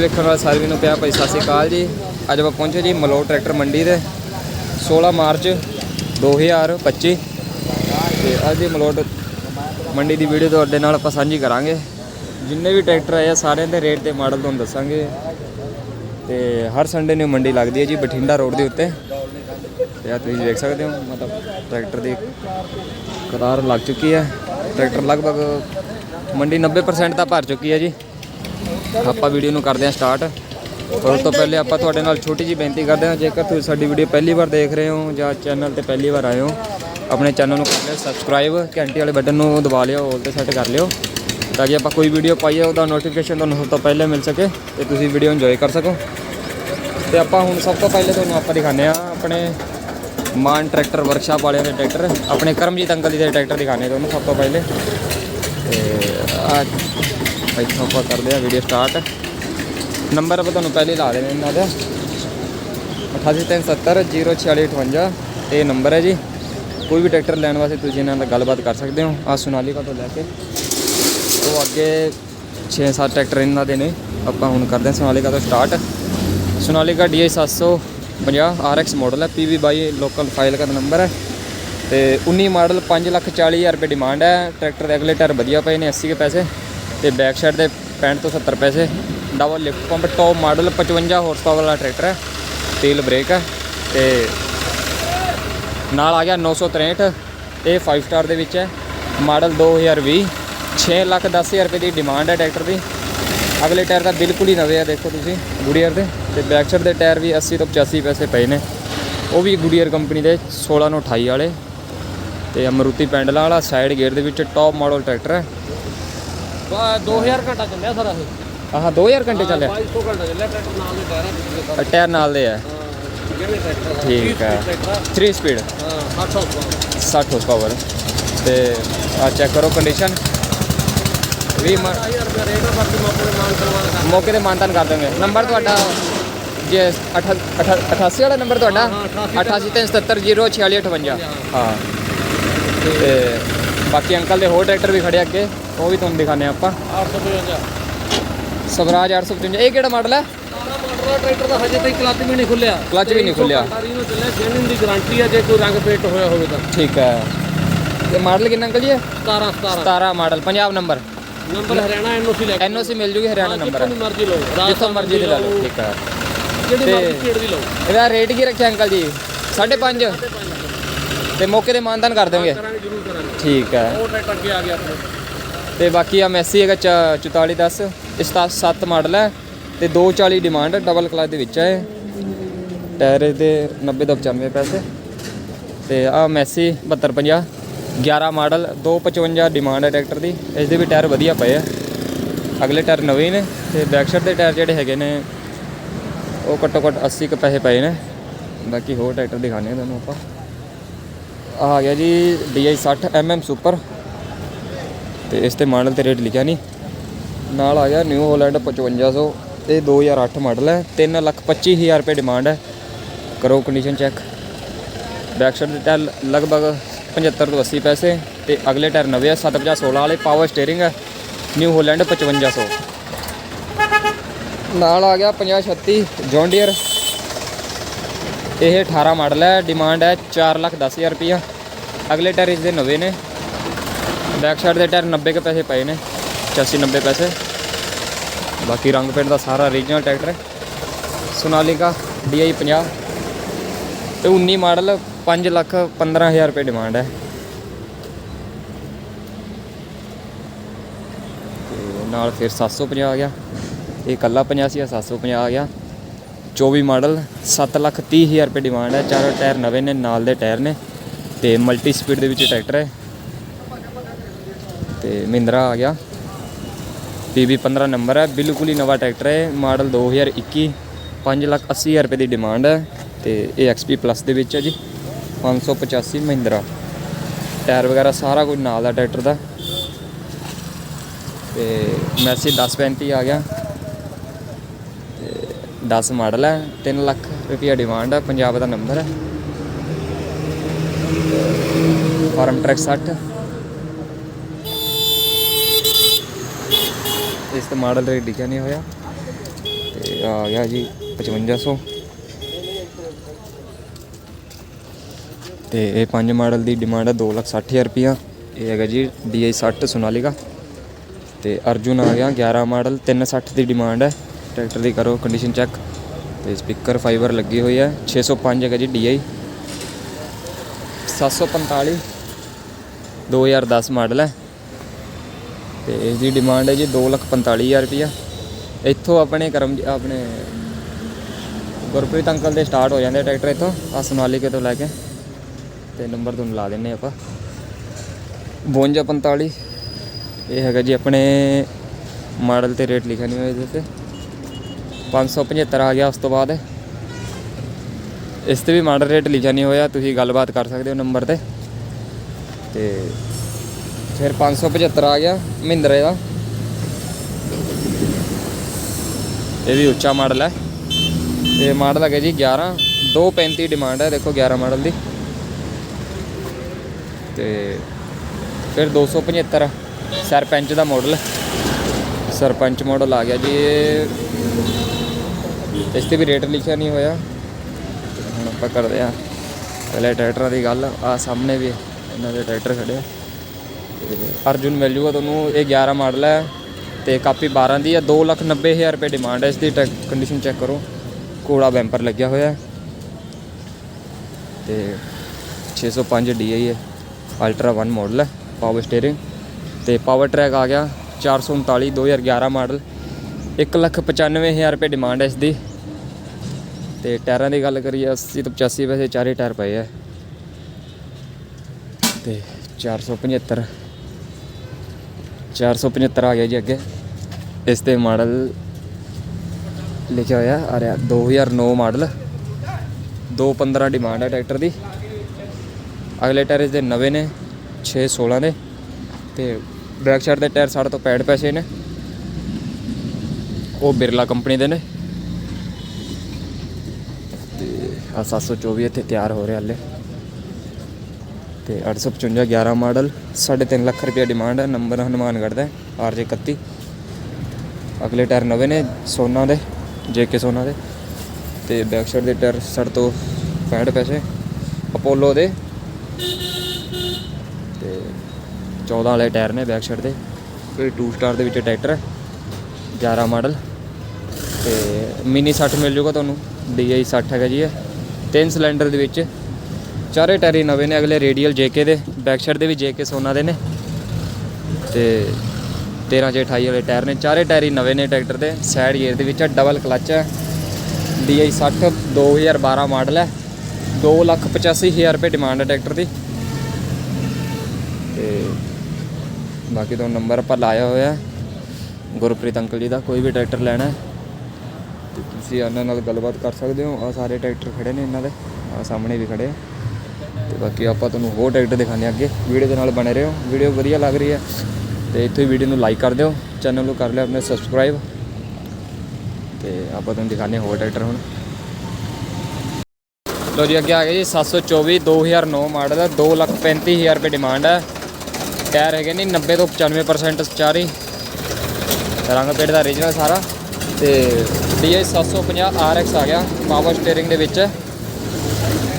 ਦੇਖਣ ਵਾਲੇ ਸਾਰੇ ਨੂੰ ਪਿਆ ਭਾਈ ਸਤਿ ਸ਼੍ਰੀ ਅਕਾਲ ਜੀ। ਅੱਜ ਆਪਾਂ ਪਹੁੰਚੇ ਜੀ ਮਲੋਟ ਟਰੈਕਟਰ ਮੰਡੀ ਦੇ। 16 ਮਾਰਚ 2025 ਤੇ ਅੱਜ ਦੀ ਮਲੋਟ ਮੰਡੀ ਦੀ ਵੀਡੀਓ ਤੁਹਾਡੇ ਨਾਲ ਆਪਾਂ ਸਾਂਝੀ ਕਰਾਂਗੇ। ਜਿੰਨੇ ਵੀ ਟਰੈਕਟਰ ਆਏ ਆ, ਸਾਰਿਆਂ ਦੇ ਰੇਟ ਤੇ ਮਾਡਲ ਤੁਹਾਨੂੰ ਦੱਸਾਂਗੇ। ਤੇ ਹਰ ਸੰਡੇ ਨੂੰ ਮੰਡੀ ਲੱਗਦੀ ਹੈ ਜੀ ਬਠਿੰਡਾ ਰੋਡ ਦੇ ਉੱਤੇ। ਤੇ ਆ ਤੁਸੀਂ ਦੇਖ ਸਕਦੇ ਹੋ, ਮਤਲਬ ਟਰੈਕਟਰ ਦੀ ਕਤਾਰ ਲੱਗ ਚੁੱਕੀ ਹੈ। ਟਰੈਕਟਰ ਲਗਭਗ ਮੰਡੀ 90% ਤਾਂ ਭਰ ਚੁੱਕੀ ਹੈ ਜੀ। ਆਪਾਂ ਵੀਡੀਓ ਨੂੰ ਕਰਦੇ ਹਾਂ ਸਟਾਰਟ। ਪਰ ਉਸ ਤੋਂ ਪਹਿਲੇ ਆਪਾਂ ਤੁਹਾਡੇ ਨਾਲ ਛੋਟੀ ਜਿਹੀ ਬੇਨਤੀ ਕਰਦੇ ਹਾਂ, ਜੇਕਰ ਤੁਸੀਂ ਸਾਡੀ ਵੀਡੀਓ ਪਹਿਲੀ ਵਾਰ ਦੇਖ ਰਹੇ ਹੋ ਜਾਂ ਚੈਨਲ ਤੇ ਪਹਿਲੀ ਵਾਰ ਆਏ ਹੋ, ਆਪਣੇ ਚੈਨਲ ਨੂੰ ਕਰ ਲਿਓ ਸਬਸਕ੍ਰਾਈਬ ਘੰਟੀ ਵਾਲੇ ਬਟਨ ਨੂੰ ਦਬਾ ਲਿਓ ਆਲ ਤੇ ਸੈੱਟ ਕਰ ਲਿਓ, ਤਾਂ ਕਿ ਆਪਾਂ ਕੋਈ ਵੀਡੀਓ ਪਾਈਏ, ਉਹਦਾ ਨੋਟੀਫਿਕੇਸ਼ਨ ਤੁਹਾਨੂੰ ਸਭ ਤੋਂ ਪਹਿਲੇ ਮਿਲ ਸਕੇ ਤੇ ਤੁਸੀਂ ਵੀਡੀਓ ਇੰਜੋਏ ਕਰ ਸਕੋ। ਤੇ ਆਪਾਂ ਹੁਣ ਸਭ ਤੋਂ ਪਹਿਲੇ ਤੁਹਾਨੂੰ ਆਪਾਂ ਦਿਖਾਉਂਦੇ ਆ ਆਪਣੇ ਮਾਨ ਟਰੈਕਟਰ ਵਰਕਸ਼ਾਪ ਵਾਲਿਆਂ ਦੇ ਟਰੈਕਟਰ, ਆਪਣੇ ਕਰਮਜੀਤ ਅੰਕਲ ਜੀ ਦੇ ਟਰੈਕਟਰ ਦਿਖਾਣੇ ਤੁਹਾਨੂੰ ਸਭ ਤੋਂ ਪਹਿਲੇ। ਤੇ ਆ ਇੱਥੋਂ ਆਪਾਂ ਕਰਦੇ ਆ ਵੀਡੀਓ ਸਟਾਰਟ ਨੰਬਰ ਆਪਾਂ ਤੁਹਾਨੂੰ ਪਹਿਲੇ ਲਾ ਦੇਣੇ ਇਹਨਾਂ ਦਾ। 8837 ਇਹ ਨੰਬਰ ਹੈ ਜੀ। ਕੋਈ ਵੀ ਟਰੈਕਟਰ ਲੈਣ ਵਾਸਤੇ ਤੁਸੀਂ ਇਹਨਾਂ ਨਾਲ ਗੱਲਬਾਤ ਕਰ ਸਕਦੇ ਹੋ। ਆ ਸੋਨਾਲੀਕਾ ਤੋਂ ਲੈ ਕੇ। ਉਹ ਅੱਗੇ 6-7 ਟਰੈਕਟਰ ਇਹਨਾਂ ਦੇ ਨੇ। ਆਪਾਂ ਹੁਣ ਕਰਦੇ ਹਾਂ ਸੋਨਾਲੀਕਾ ਤੋਂ start Sonalika DI 750 RX model ਹੈ। PV ਬਾਈ ਲੋਕਲ ਫਾਈਲ ਦਾ ਨੰਬਰ ਹੈ। ਤੇ 19 ਮਾਡਲ 540000 ਰੁਪਏ ਡਿਮਾਂਡ ਹੈ। ਟਰੈਕਟਰ ਦੇ ਅਗਲੇ ਟਾਇਰ ਵਧੀਆ ਪਏ ਨੇ 80 ਕੇ ਪੈਸੇ। ਤੇ ਬੈਕ ਸਾਈਡ ਦੇ 65 ਤੋਂ 70 ਪੈਸੇ। Double lift pump top model 55 horse power ਵਾਲਾ ਟਰੈਕਟਰ ਹੈ। ਤੇਲ ਬ੍ਰੇਕ ਹੈ ਤੇ ਨਾਲ ਆ ਗਿਆ 963 ਇਹ 5 ਸਟਾਰ ਦੇ ਵਿੱਚ ਹੈ। ਮਾਡਲ 2020 6 ਲੱਖ 10000 ਰੁਪਏ ਦੀ ਡਿਮਾਂਡ ਹੈ ਟਰੈਕਟਰ ਦੀ। ਅਗਲੇ ਟਾਇਰ ਤਾਂ ਬਿਲਕੁਲ ਹੀ ਨਵੇਂ ਆ, ਦੇਖੋ ਤੁਸੀਂ, ਗੁਡੀਅਰ ਦੇ। ਤੇ ਬੈਕ ਸਾਈਡ ਦੇ ਟਾਇਰ ਵੀ 80 ਤੋਂ 85 ਪੈਸੇ ਪਏ ਨੇ। ਉਹ ਵੀ ਗੁਡੀਅਰ ਕੰਪਨੀ ਦੇ 16 ਨੂੰ 28 ਵਾਲੇ। ਤੇ ਅਮਰੂਤੀ ਪੈਂਡਲਾਂ ਵਾਲਾ ਸਾਈਡ ਗੇਅਰ ਦੇ ਵਿੱਚ ਟੌਪ ਮਾਡਲ ਟਰੈਕਟਰ ਹੈ। ਬਾ 2000 ਘੰਟਾ ਚੱਲਿਆ ਸਾਰਾ ਇਹ। ਆਹ 2000 ਘੰਟੇ ਚੱਲਿਆ? 2200 ਘੰਟਾ ਚੱਲਿਆ ਟਰੈਕਟਰ ਨਾਲ ਦੇ ਟਾਇਰਾਂ ਟਾਇਰ ਨਾਲ ਦੇ ਹੈ ਜਿਹੜੇ ਟਰੈਕਟਰ ਠੀਕ ਹੈ ਟਰੈਕਟਰ 3 ਸਪੀਡ ਹਾਂ 60 ਹਾਰਸ 60 ਹਾਰਸ ਪਾਵਰ ਤੇ ਆ ਚੈੱਕ ਕਰੋ ਕੰਡੀਸ਼ਨ ਵੀ ਮ- 1000 ਰੁਪਏ ਰੇਟ ਆ ਬਾਕੀ ਮੌਕੇ ਦੇ ਮਾਨ ਸਨਮਾਨ ਕਰ ਮੌਕੇ ਤੇ ਮਾਨਤਾਨ ਕਰ ਦਾਂਗੇ ਨੰਬਰ ਤੁਹਾਡਾ ਜੇ 88 ਵਾਲਾ ਨੰਬਰ ਤੁਹਾਡਾ? ਹਾਂ, ਹਾਂ, 8837704658 ਹਾਂ। ਤੇ ਬਾਕੀ ਅੰਕਲ ਦੇ ਹੋਰ ਟਰੈਕਟਰ ਵੀ ਖੜੇ ਅੱਗੇ ਉਹ ਵੀ ਤੁਹਾਨੂੰ ਦਿਖਾਣੇ ਆਪਾਂ। 855 ਸਵਰਾਜ 855 ਇਹ ਕਿਹੜਾ ਮਾਡਲ ਹੈ? ਸਾਰਾ ਮਾਡਲ ਦਾ ਟਰੈਕਟਰ ਦਾ ਹਜੇ ਤੱਕ ਕਲੱਚ ਵੀ ਨਹੀਂ ਖੁੱਲਿਆ। ਕਲੱਚ ਵੀ ਨਹੀਂ ਖੁੱਲਿਆ। ਰੀਨੋ ਚੱਲਿਆ 6 ਦਿਨ ਦੀ ਗਾਰੰਟੀ ਹੈ ਜੇ ਕੋਈ ਰੰਗ ਪੇਂਟ ਹੋਇਆ ਹੋਵੇ ਤਾਂ। ਠੀਕ ਹੈ। ਇਹ ਮਾਡਲ ਕਿੰਨਾ ਅੰਕਲ ਜੀ ਇਹ? 17 17 17 model Punjab number number Haryana NOC ਲੈ ਐਨਓਸੀ ਮਿਲ ਜੂਗੀ ਹਰਿਆਣਾ ਨੰਬਰ ਜਿੱਥੋਂ ਮਰਜ਼ੀ ਲਓ। ਜਿੱਥੋਂ ਮਰਜ਼ੀ ਦੇ ਲੈ ਲਓ ਠੀਕ ਹੈ। ਜਿਹੜੀ ਮਰਜ਼ੀ ਸਟੇਟ ਦੀ ਲਓ। ਇਹਦਾ ਰੇਟ ਕੀ ਰੱਖਿਆ ਅੰਕਲ ਜੀ? 5.5 ਤੇ ਮੌਕੇ ਤੇ ਮਾਨਤਾਨ ਕਰ ਦੇਵਾਂਗੇ ਕਰਾਂਗੇ ਜ਼ਰੂਰ ਕਰਾਂਗੇ। ਠੀਕ ਹੈ। ਉਹ ਟਰੈਕਟਰ ਅੱਗੇ ਆ ਗਿਆ ਆਪਣੇ। ਤੇ ਬਾਕੀ ਆ ਮੈਸੀ ਹੈਗਾ 4410 ਇਸ ਦਾ 7 ਮਾਡਲ ਹੈ ਤੇ 240 ਡਿਮਾਂਡ ਡਬਲ ਕਲਾਸ ਦੇ ਵਿੱਚ ਹੈ। ਟਾਇਰ ਦੇ 90 ਤੋਂ 95 ਪੈਸੇ। ਤੇ ਆ ਮੈਸੀ 7250 11 ਮਾਡਲ 255 ਡਿਮਾਂਡ ਹੈ ਟਰੈਕਟਰ ਦੀ। ਇਸ ਦੇ ਵੀ ਟਾਇਰ ਵਧੀਆ ਪਏ ਆ। ਅਗਲੇ ਟਾਇਰ ਨਵੇਂ ਨੇ ਤੇ ਬੈਕ ਸਾਈਡ ਦੇ ਟਾਇਰ ਜਿਹੜੇ ਹੈਗੇ ਨੇ ਉਹ ਘੱਟੋ ਘੱਟ 80 ਕੁ ਪੈਸੇ ਪਏ ਨੇ। ਬਾਕੀ ਹੋਰ ਟਰੈਕਟਰ ਦਿਖਾਣੇ ਤੁਹਾਨੂੰ ਆਪਾਂ। ਆਹ ਆ ਗਿਆ ਜੀ DI 60 mm ਸੁਪਰ। ਤੇ ਇਸ ਤੇ ਮਾਡਲ ਤੇ ਰੇਟ ਲਿਖਿਆ ਨਹੀਂ। ਨਾਲ ਆ ਗਿਆ ਨਿਊ ਹਾਲੈਂਡ 5500 ਇਹ 2008 ਮਾਡਲ ਹੈ। 325000 ਰੁਪਏ ਡਿਮਾਂਡ ਹੈ। ਕਰੋ ਕੰਡੀਸ਼ਨ ਚੈੱਕ ਬੈਕ ਸਾਈਡ ਦੇ ਟਾਇਰ ਲਗਭਗ 75 ਤੋਂ 80 ਪੈਸੇ। ਤੇ ਅਗਲੇ ਟਾਇਰ ਨਵੇਂ ਆ 750 16 ਵਾਲੇ। ਪਾਵਰ ਸਟੀਅਰਿੰਗ ਹੈ। ਨਿਊ ਹਾਲੈਂਡ 5500 ਨਾਲ ਆ ਗਿਆ 5036 ਜੌਨ ਡੀਅਰ ਇਹ 18 ਮਾਡਲ ਹੈ ਡਿਮਾਂਡ ਹੈ 4 ਲੱਖ 10000 ਰੁਪਇਆ ਅਗਲੇ ਟਾਇਰ ਇਸ ਦੇ ਨਵੇਂ ਨੇ। ਬੈਕ ਸਾਈਡ ਦੇ ਟਾਇਰ 90 ਕੇ ਪੈਸੇ ਪਏ ਨੇ 85 90 ਪੈਸੇ। ਬਾਕੀ ਰੰਗ ਪੇਂਟ ਦਾ ਸਾਰਾ ਰੀਜਨਲ ਟਰੈਕਟਰ ਹੈ। ਸੋਨਾਲੀਕਾ DI 50 ਤੇ 19 ਮਾਡਲ 5 ਲੱਖ 15000 ਰੁਪਏ ਡਿਮਾਂਡ ਹੈ। ਤੇ ਨਾਲ ਫਿਰ 750 ਆ ਗਿਆ। ਇਹ ਕੱਲਾ 50 ਸੀ 750 ਆ ਗਿਆ। 24 ਮਾਡਲ 7 ਲੱਖ 30000 ਰੁਪਏ ਡਿਮਾਂਡ ਹੈ। ਚਾਰੋਂ ਟਾਇਰ ਨਵੇਂ ਨੇ, ਨਾਲ ਦੇ ਟਾਇਰ ਨੇ ਤੇ ਮਲਟੀ ਸਪੀਡ ਦੇ ਵਿੱਚ ਟਰੈਕਟਰ ਹੈ। ਤੇ ਮਹਿੰਦਰਾ ਆ ਗਿਆ। PB 15 ਨੰਬਰ ਹੈ। ਬਿਲਕੁਲ ਹੀ ਨਵਾਂ ਟਰੈਕਟਰ ਹੈ। ਮਾਡਲ 2021 5 ਲੱਖ 80 ਹਜ਼ਾਰ ਰੁਪਏ ਦੀ ਡਿਮਾਂਡ ਹੈ। ਤੇ ਇਹ ਐਕਸਪੀ ਪਲੱਸ ਦੇ ਵਿੱਚ ਹੈ ਜੀ। 585 ਮਹਿੰਦਰਾ। ਟਾਇਰ ਵਗੈਰਾ ਸਾਰਾ ਕੁਝ ਨਾਲ ਦਾ ਟਰੈਕਟਰ ਦਾ। ਤੇ ਮੈਸੀ 1035 ਆ ਗਿਆ। 10 ਮਾਡਲ ਹੈ 3 ਲੱਖ ਰੁਪਿਆ ਡਿਮਾਂਡ ਹੈ, ਪੰਜਾਬ ਦਾ ਨੰਬਰ ਹੈ। ਫਾਰਮ ਟਰੈਕ 60 ਇਸ ਤੇ ਮਾਡਲ ਰੇਟ ਲਿਖਿਆ ਨਹੀਂ ਹੋਇਆ। ਤੇ ਆ ਗਿਆ ਜੀ 5500 ਤੇ ਇਹ ਪੰਜ ਮਾਡਲ ਦੀ ਡਿਮਾਂਡ ਹੈ 260000 ਰੁਪਿਆ ਇਹ ਹੈਗਾ ਜੀ DI 60 ਸੋਨਾਲੀਕਾ। ਤੇ ਅਰਜੁਨ ਆ ਗਿਆ 11 ਮਾਡਲ 360 ਦੀ ਡਿਮਾਂਡ ਹੈ। ਟਰੈਕਟਰ ਦੀ ਕਰੋ ਕੰਡੀਸ਼ਨ ਚੈੱਕ ਤੇ ਸਪੀਕਰ ਫਾਈਬਰ ਲੱਗੀ ਹੋਈ ਹੈ 605 ਹੈਗਾ ਜੀ DI 745 2010 ਮਾਡਲ ਹੈ। ਤੇ ਇਸ ਦੀ ਡਿਮਾਂਡ ਹੈ ਜੀ 245000 ਰੁਪਿਆ ਇੱਥੋਂ ਆਪਣੇ ਕਰਮ, ਆਪਣੇ ਗੁਰਪ੍ਰੀਤ ਅੰਕਲ ਦੇ ਸਟਾਰਟ ਹੋ ਜਾਂਦੇ ਟਰੈਕਟਰ ਇੱਥੋਂ ਆ ਸੋਨਾਲੀਕੇ ਤੋਂ ਲੈ ਕੇ। ਤੇ ਨੰਬਰ ਤੁਹਾਨੂੰ ਲਾ ਦਿੰਨੇ ਆਪਾਂ। 5245 ਇਹ ਹੈਗਾ ਜੀ ਆਪਣੇ ਮਾਡਲ ਤੇ ਰੇਟ ਲਿਖਿਆ ਨਹੀਂ ਹੋਇਆ ਇਹਦੇ ਤੇ। 575 ਆ ਗਿਆ ਉਸ ਤੋਂ ਬਾਅਦ। ਇਸ ਤੇ ਵੀ ਮਾਡਲ ਰੇਟ ਲਿਖਿਆ ਨਹੀਂ ਹੋਇਆ, ਤੁਸੀਂ ਗੱਲਬਾਤ ਕਰ ਸਕਦੇ ਹੋ ਨੰਬਰ ਤੇ। ਤੇ ਫਿਰ 575 ਆ ਗਿਆ ਮਹਿੰਦਰੇ ਦਾ। ਇਹ ਵੀ ਉੱਚਾ ਮਾਡਲ ਹੈ। ਤੇ ਮਾਡਲ ਹੈਗਾ ਜੀ 11 235 ਡਿਮਾਂਡ ਹੈ, ਦੇਖੋ 11 ਮਾਡਲ ਦੀ। ਤੇ ਫਿਰ 275 ਸਰਪੰਚ ਦਾ ਮਾਡਲ। ਸਰਪੰਚ ਮਾਡਲ ਆ ਗਿਆ ਜੀ। ਇਹ ਇਸ ਤੇ ਵੀ ਰੇਟ ਲਿਖਿਆ ਨਹੀਂ ਹੋਇਆ। ਹੁਣ ਆਪਾਂ ਕਰਦੇ ਆ ਪਹਿਲੇ ਟਰੈਕਟਰਾਂ ਦੀ ਗੱਲ ਆ ਸਾਹਮਣੇ ਵੀ ਇਹਨਾਂ ਦੇ ਟਰੈਕਟਰ ਖੜੇ ਆ। ਅਰਜੁਨ ਮਿਲ ਜੂਗਾ ਤੁਹਾਨੂੰ, ਇਹ 11 ਮਾਡਲ ਹੈ ਤੇ ਕਾਪੀ 12 ਦੀ ਹੈ 290000 ਰੁਪਏ ਡਿਮਾਂਡ ਹੈ ਇਸ ਦੀ ਕੰਡੀਸ਼ਨ ਚੈੱਕ ਕਰੋ। ਕੋੜਾ ਬੈਂਪਰ ਲੱਗਿਆ ਹੋਇਆ। ਹੈ ਤੇ 605 DI ਹੈ ਅਲਟਰਾ 1 ਮਾਡਲ ਹੈ ਪਾਵਰ ਸਟੀਅਰਿੰਗ ਤੇ ਪਾਵਰ ਟਰੈਕ ਆ ਗਿਆ। 439 2011 ਮਾਡਲ 195000 ਰੁਪਏ ਡਿਮਾਂਡ ਹੈ ਇਸ ਦੀ ਤੇ ਟਾਇਰਾਂ ਦੀ ਗੱਲ ਕਰੀਏ 80 ਤੋਂ 85 ਵੈਸੇ ਚਾਰੇ ਟਾਇਰ ਪਏ ਆ। ਤੇ 475 475 ਆ ਗਿਆ ਜੀ ਅੱਗੇ। ਇਸ ਤੇ ਮਾਡਲ ਲਿਖਿਆ ਹੋਇਆ, ਆ ਰਿਹਾ 2009 ਮਾਡਲ। 215 ਡਿਮਾਂਡ ਹੈ ਟਰੈਕਟਰ ਦੀ। ਅਗਲੇ ਟਾਇਰ ਇਸ ਦੇ ਨਵੇਂ ਨੇ 6 16 ਦੇ। ਤੇ ਬੈਕ ਸਾਈਡ ਦੇ ਟਾਇਰ ਸਾਡੇ ਤੋਂ ਪੈਡ ਪੈਸੇ ਨੇ। ਉਹ ਬਿਰਲਾ ਕੰਪਨੀ ਦੇ ਨੇ। ਤੇ ਆ 724 ਇੱਥੇ ਤਿਆਰ ਹੋ ਰਿਹਾ ਹਲੇ। ਤੇ 855 11 ਮਾਡਲ 3.5 ਲੱਖ ਰੁਪਏ ਡਿਮਾਂਡ ਹੈ, ਨੰਬਰ ਹਨੂਮਾਨਗੜ੍ਹ ਦਾ ਆਰਜੇ 31 ਅਗਲੇ ਟਾਇਰ ਨਵੇਂ ਨੇ, ਸੋਨਾ ਦੇ ਜੇਕੇ ਸੋਨਾ ਦੇ। ਤੇ ਬੈਕ ਸਾਈਡ ਦੇ ਟਾਇਰ ਸਾਡੇ ਤੋਂ 65 ਪੈਸੇ, ਅਪੋਲੋ ਦੇ। ਤੇ 14 ਵਾਲੇ ਟਾਇਰ ਨੇ ਬੈਕ ਸਾਈਡ ਦੇ। ਕੋਈ 2 ਸਟਾਰ ਦੇ ਵਿੱਚ ਟਰੈਕਟਰ ਹੈ 11 ਮਾਡਲ। ਤੇ ਮਿਨੀ 60 ਮਿਲ ਜੂਗਾ ਤੁਹਾਨੂੰ DI 60 ਹੈਗਾ ਜੀ ਇਹ। ਤਿੰਨ ਸਿਲੰਡਰ ਦੇ ਵਿੱਚ, ਚਾਰੇ ਟਾਇਰ ਨਵੇਂ ਨੇ, ਅਗਲੇ ਰੇਡੀਅਲ JK ਦੇ, ਬੈਕ ਸਾਈਡ ਦੇ ਵੀ JK ਸੋਨਾ ਦੇ ਨੇ। ਤੇ 13 ਜੇ 28 ਵਾਲੇ ਟਾਇਰ ਨੇ, ਚਾਰੇ ਟਾਇਰ ਨਵੇਂ ਨੇ ਟਰੈਕਟਰ ਦੇ, ਸਾਈਡ ਗੇਅਰ ਦੇ ਵਿੱਚ ਡਬਲ ਕਲੱਚ ਹੈ DI 60 2012 ਮਾਡਲ ਹੈ 285000 ਰੁਪਏ ਡਿਮਾਂਡ ਹੈ ਟਰੈਕਟਰ ਦੀ। ਤੇ ਬਾਕੀ ਤੋਂ ਨੰਬਰ ਆਪਾਂ ਲਾਇਆ ਹੋਇਆ, ਗੁਰਪ੍ਰੀਤ ਅੰਕਲ ਜੀ ਦਾ, ਕੋਈ ਵੀ ਟਰੈਕਟਰ ਲੈਣਾ ਹੈ। ਤੇ ਤੁਸੀਂ ਇਹਨਾਂ ਨਾਲ ਗੱਲਬਾਤ ਕਰ ਸਕਦੇ ਹੋ। ਆ ਸਾਰੇ ਟਰੈਕਟਰ ਖੜੇ ਨੇ ਇਹਨਾਂ ਦੇ। ਆ ਸਾਹਮਣੇ ਵੀ ਖੜੇ ਆ। ਤੇ ਬਾਕੀ ਆਪਾਂ ਤੁਹਾਨੂੰ ਹੋਰ ਟਰੈਕਟਰ ਦਿਖਾਉਂਦੇ ਹਾਂ ਅੱਗੇ। ਵੀਡੀਓ ਦੇ ਨਾਲ ਬਣੇ ਰਹੋ। ਵੀਡੀਓ ਵਧੀਆ ਲੱਗ ਰਹੀ ਹੈ। ਤੇ ਇੱਥੇ ਵੀਡੀਓ ਨੂੰ ਲਾਈਕ ਕਰ ਦਿਓ। ਚੈਨਲ ਨੂੰ ਕਰ ਲਿਓ ਆਪਣੇ ਸਬਸਕ੍ਰਾਈਬ ਤੇ ਆਪਾਂ ਤੁਹਾਨੂੰ ਦਿਖਾਉਂਦੇ ਹਾਂ ਹੋਰ ਟਰੈਕਟਰ ਹੁਣ। ਲੋ ਜੀ, ਅੱਗੇ ਆ ਗਏ ਜੀ 724 2009 ਮਾਡਲ। ਹੈ 235000 ਰੁਪਏ ਡਿਮਾਂਡ ਹੈ। ਟਾਇਰ ਹੈਗੇ ਨੇ 90 ਤੋਂ 95% ਚਾਰੀ। ਰੰਗ ਪੇਟ ਦਾ ਓਰੀਜਨਲ ਸਾਰਾ। ਤੇ DI 750 RX ਆ ਗਿਆ ਪਾਵਰ ਸਟੀਅਰਿੰਗ ਦੇ ਵਿੱਚ।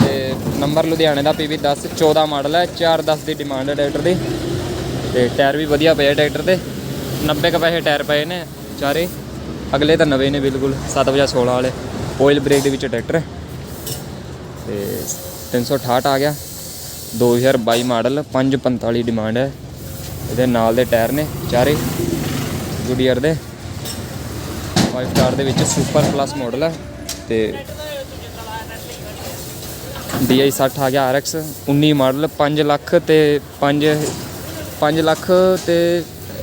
ਤੇ ਨੰਬਰ ਲੁਧਿਆਣੇ ਦਾ PV 10 14 ਮਾਡਲ ਹੈ 410 ਦੀ ਡਿਮਾਂਡ ਹੈ ਟਰੈਕਟਰ ਦੀ। ਤੇ ਟਾਇਰ ਵੀ ਵਧੀਆ ਪਏ ਆ ਟਰੈਕਟਰ ਦੇ। 90 ਕੁ ਪੈਸੇ ਟਾਇਰ ਪਏ ਨੇ ਚਾਰੇ। ਅਗਲੇ ਤਾਂ ਨਵੇਂ ਨੇ ਬਿਲਕੁਲ 716 ਵਾਲੇ। ਆਇਲ ਬ੍ਰੇਕ ਦੇ ਵਿੱਚ ਟਰੈਕਟਰ ਹੈ। ਤੇ 368 ਆ ਗਿਆ। 2022 ਮਾਡਲ 545 ਡਿਮਾਂਡ ਹੈ। ਇਹਦੇ ਨਾਲ ਦੇ ਟਾਇਰ ਨੇ ਚਾਰੇ। ਗੁਡੀਅਰ ਦੇ। 5 ਸਟਾਰ ਦੇ ਵਿੱਚ ਸੁਪਰ ਪਲੱਸ ਮਾਡਲ ਹੈ ਤੇ DI 60 ਆ ਗਿਆ RX 19 ਮਾਡਲ 5 ਲੱਖ ਤੇ 5 5 ਲੱਖ ਤੇ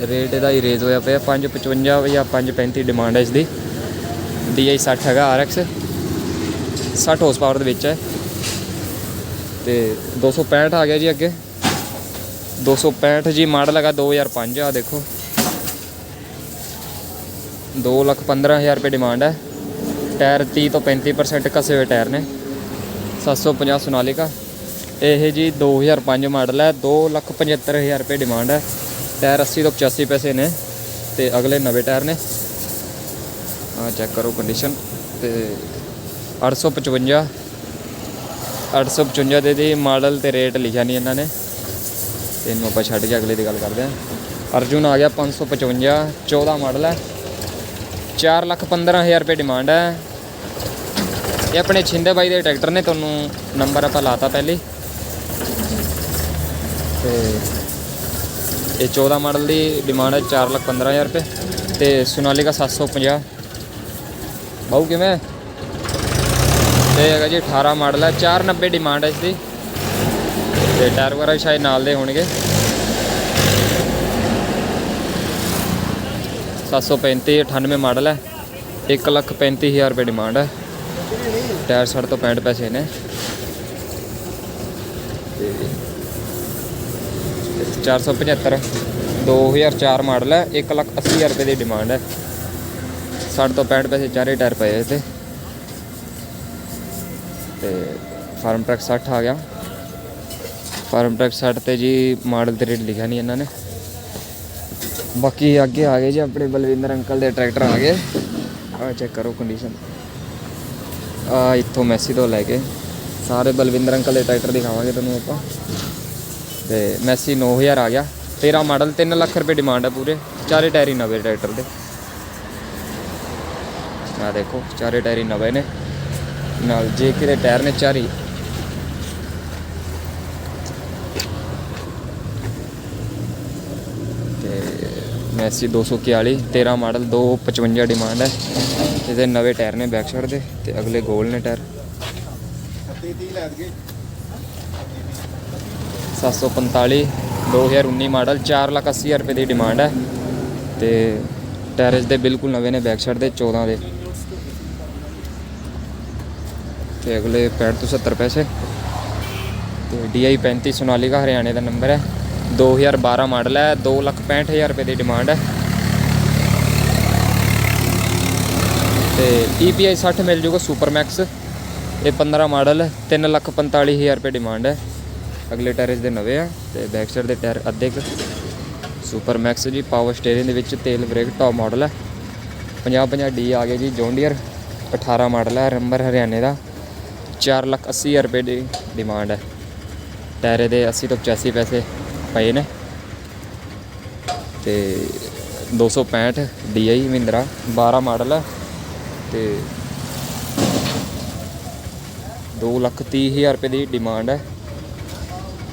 ਰੇਟ ਇਹਦਾ ਹੀ ਰੇਜ਼ ਹੋਇਆ ਪਿਆ 555 ਜਾਂ 535 ਡਿਮਾਂਡ ਹੈ ਇਸ ਦੀ DI 60 ਹੈਗਾ RX 60 ਹਾਰਸ ਪਾਵਰ ਦੇ ਵਿੱਚ ਹੈ। ਤੇ 265 ਆ ਗਿਆ ਜੀ ਅੱਗੇ। 265 ਜੀ ਮਾਡਲ ਹੈਗਾ 2005 ਆ ਦੇਖੋ। 2 ਲੱਖ 15000 ਰੁਪਏ ਡਿਮਾਂਡ ਹੈ। ਟਾਇਰ 30 ਤੋਂ 35% ਕਸੇ ਹੋਏ ਟਾਇਰ ਨੇ। 750 ਸੋਨਾਲੀਕਾ। ਇਹ ਜੀ 2005 ਮਾਡਲ ਹੈ 2 ਲੱਖ 75000 ਰੁਪਏ ਡਿਮਾਂਡ ਹੈ। ਟਾਇਰ 80 ਤੋਂ 85 ਪੈਸੇ ਨੇ ਤੇ ਅਗਲੇ ਨਵੇਂ ਟਾਇਰ ਨੇ। ਆ ਚੈੱਕ ਕਰੋ ਕੰਡੀਸ਼ਨ ਤੇ 855 855 ਦੇ ਦੀ ਮਾਡਲ ਤੇ ਰੇਟ ਲਿਖਿਆ ਨਹੀਂ ਇਹਨਾਂ ਨੇ। ਤੇ ਇਹਨੂੰ ਆਪਾਂ ਛੱਡ ਕੇ ਅਗਲੇ ਦੀ ਗੱਲ ਕਰਦੇ ਹਾਂ। ਅਰਜੁਨ ਆ ਗਿਆ 555 14 ਮਾਡਲ ਹੈ। 4 ਲੱਖ 15000 ਰੁਪਏ ਡਿਮਾਂਡ ਹੈ। ਇਹ ਆਪਣੇ ਛਿੰਦੇ ਬਾਈ ਦੇ ਟਰੈਕਟਰ ਨੇ, ਤੁਹਾਨੂੰ ਨੰਬਰ ਆਪਾਂ ਲਾਤਾ ਪਹਿਲੇ। ਤੇ ਇਹ 14 ਮਾਡਲ ਦੀ ਡਿਮਾਂਡ ਹੈ 4 ਲੱਖ 15000 ਰੁਪਏ। ਤੇ ਸੋਨਾਲੀਕਾ 750 ਬਾਹੂ ਕਿਵੇਂ? ਤੇ ਹੈਗਾ ਜੀ 18 ਮਾਡਲ ਹੈ 490 ਡਿਮਾਂਡ ਹੈ ਇਸ ਦੀ। ਤੇ ਟਾਇਰ ਵਗੈਰਾ ਸ਼ਾਇਦ ਨਾਲ ਦੇ ਹੋਣਗੇ। 735 98 ਮਾਡਲ ਹੈ। 1 ਲੱਖ 35000 ਰੁਪਏ ਡਿਮਾਂਡ ਹੈ। ਟਾਇਰ 60 ਤੋਂ 65 ਪੈਸੇ ਨੇ। ਤੇ 475 2004 ਮਾਡਲ ਹੈ। 1 ਲੱਖ 80000 ਰੁਪਏ ਦੀ ਡਿਮਾਂਡ ਹੈ। 60 ਤੋਂ 65 ਪੈਸੇ ਚਾਰੇ ਟਾਇਰ ਪਏ ਇਹਦੇ ਤੇ ਫਾਰਮ ਟਰੱਕ 60 ਆ ਗਿਆ। ਫਾਰਮ ਟਰੱਕ 60 ਤੇ ਜੀ ਮਾਡਲ ਤੇ ਰੇਟ ਲਿਖਿਆ ਨਹੀਂ ਇਹਨਾਂ ਨੇ। ਬਾਕੀ ਅੱਗੇ ਆ ਗਏ ਜੀ, ਆਪਣੇ ਬਲਵਿੰਦਰ ਅੰਕਲ ਦੇ ਟਰੈਕਟਰ ਆ ਗਏ। ਆ ਚੈੱਕ ਕਰੋ ਕੰਡੀਸ਼ਨ ਆ ਇੱਥੋਂ ਮੈਸੀ ਤੋਂ ਲੈ ਕੇ। ਸਾਰੇ ਬਲਵਿੰਦਰ ਅੰਕਲ ਦੇ ਟਰੈਕਟਰ ਦਿਖਾਵਾਂਗੇ ਤੁਹਾਨੂੰ ਆਪਾਂ। ਤੇ ਮੈਸੀ 9000 ਆ ਗਿਆ। 13 ਮਾਡਲ 3 ਲੱਖ ਰੁਪਏ ਡਿਮਾਂਡ ਹੈ ਪੂਰੇ। ਚਾਰੇ ਟਾਇਰ ਹੀ ਨਵੇਂ ਟਰੈਕਟਰ ਦੇ। ਆ ਦੇਖੋ, ਚਾਰੇ ਟਾਇਰ ਹੀ ਨਵੇਂ ਨੇ। ਨਾਲ ਜੇ ਕਿਤੇ ਟਾਇਰ ਨੇ ਚਾਰੀ ਹੀ। ਤੇ ਮੈਸੀ 241 13 ਮਾਡਲ 255 ਡਿਮਾਂਡ ਹੈ। ਇਹਦੇ ਨਵੇਂ ਟਾਇਰ ਨੇ ਬੈਕ ਸਾਈਡ ਦੇ ਤੇ ਅਗਲੇ ਗੋਲ ਨੇ ਟਾਇਰ। 745 2019 ਮਾਡਲ 4 ਲੱਖ 80 ਹਜ਼ਾਰ ਰੁਪਏ ਦੀ ਡਿਮਾਂਡ ਹੈ। ਤੇ ਟਾਇਰਸ ਦੇ ਬਿਲਕੁਲ ਨਵੇਂ ਨੇ ਬੈਕ ਸਾਈਡ ਦੇ 14 ਦੇ। ਤੇ ਅਗਲੇ 65 ਤੋਂ 70 ਪੈਸੇ। ਤੇ DI 35 ਸੋਨਾਲੀਕਾ ਹਰਿਆਣੇ ਦਾ ਨੰਬਰ ਹੈ। 2012 ਮਾਡਲ ਹੈ 2 ਲੱਖ 65000 ਰੁਪਏ ਦੀ ਡਿਮਾਂਡ ਹੈ। ਤੇ EPI 60 ਮਿਲ ਜੂਗਾ ਸੁਪਰ ਮੈਕਸ ਇਹ 15 ਮਾਡਲ ਹੈ 3 ਲੱਖ 45000 ਰੁਪਏ ਡਿਮਾਂਡ ਹੈ। ਅਗਲੇ ਟਾਇਰ ਦੇ ਨਵੇਂ ਆ, ਤੇ ਬੈਕ ਸਾਈਡ ਦੇ ਟਾਇਰ ਅੱਧੇ ਕੁ। ਸੁਪਰ ਮੈਕਸ ਜੀ ਪਾਵਰ ਸਟੀਅਰਿੰਗ ਦੇ ਵਿੱਚ ਤੇਲ ਬ੍ਰੇਕ ਟੌਪ ਮਾਡਲ ਹੈ। 50 50 ਡੀ ਆ ਗਿਆ ਜੀ ਜੌਂਡੀਅਰ 18 ਮਾਡਲ ਹੈ ਰੰਬਰ ਹਰਿਆਣੇ ਦਾ। 4 ਲੱਖ 80 ਹਜ਼ਾਰ ਰੁਪਏ ਦੀ ਡਿਮਾਂਡ ਹੈ। ਟਾਇਰ ਦੇ 80 ਤੋਂ 85 ਪੈਸੇ। ਪਏ ਨੇ। ਤੇ 265 DI ਮਹਿੰਦਰਾ 12 ਮਾਡਲ ਹੈ ਤੇ 2 ਲੱਖ 30 ਹਜ਼ਾਰ ਰੁਪਏ ਦੀ ਡਿਮਾਂਡ ਹੈ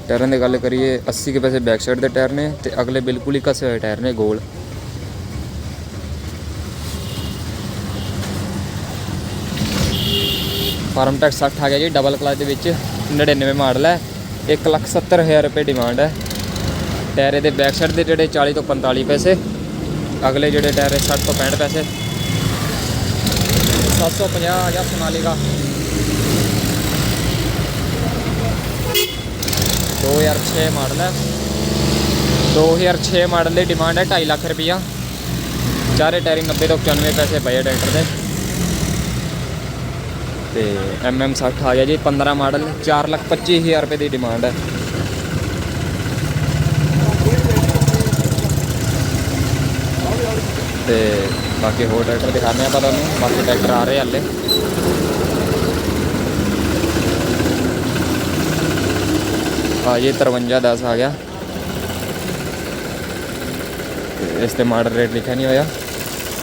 ਟਾਇਰਾਂ ਦੀ ਗੱਲ ਕਰੀਏ 80 ਕੇ ਪੈਸੇ ਬੈਕ ਸਾਈਡ ਦੇ ਟਾਇਰ ਨੇ ਤੇ ਅਗਲੇ ਬਿਲਕੁਲ ਹੀ ਘਸੇ ਹੋਏ ਟਾਇਰ ਨੇ ਗੋਲ। ਫਾਰਮ ਟੈਕ 60 ਆ ਗਿਆ ਜੀ ਡਬਲ ਕਲਚ ਦੇ ਵਿੱਚ 99 ਮਾਡਲ ਹੈ 1 ਲੱਖ 70 ਹਜ਼ਾਰ ਰੁਪਏ ਡਿਮਾਂਡ ਹੈ ਟਾਇਰ ਦੇ ਬੈਕ ਸਾਈਡ ਦੇ ਜਿਹੜੇ 40 ਤੋਂ 45 ਪੈਸੇ, ਅਗਲੇ ਜਿਹੜੇ ਟਾਇਰ 60 ਤੋਂ 65 ਪੈਸੇ। 750 ਆ ਗਿਆ ਸੋਨਾਲੀਕਾ 2006 ਮਾਡਲ ਹੈ। 2006 ਮਾਡਲ ਦੀ ਡਿਮਾਂਡ ਹੈ 2.5 ਲੱਖ ਰੁਪਈਆ। ਚਾਰੇ ਟਾਇਰ 90 ਤੋਂ 95 ਪੈਸੇ ਪਏ ਆ ਟਰੈਕਟਰ ਦੇ। ਤੇ MM 60 ਆ ਗਿਆ ਜੀ 15 ਮਾਡਲ 4 ਲੱਖ 25 ਹਜ਼ਾਰ ਰੁਪਏ ਦੀ ਡਿਮਾਂਡ ਹੈ। ਤੇ ਬਾਕੀ ਹੋਰ ਟਰੈਕਟਰ ਦਿਖਾਣੇ ਆਪਾਂ ਤੁਹਾਨੂੰ। ਬਾਕੀ ਟਰੈਕਟਰ ਆ ਰਹੇ ਹਾਲੇ। ਆ ਇਹ 5310 ਆ ਗਿਆ। ਇਸ ਤੇ ਮਾਡਲ ਰੇਟ ਲਿਖਿਆ ਨਹੀਂ ਹੋਇਆ।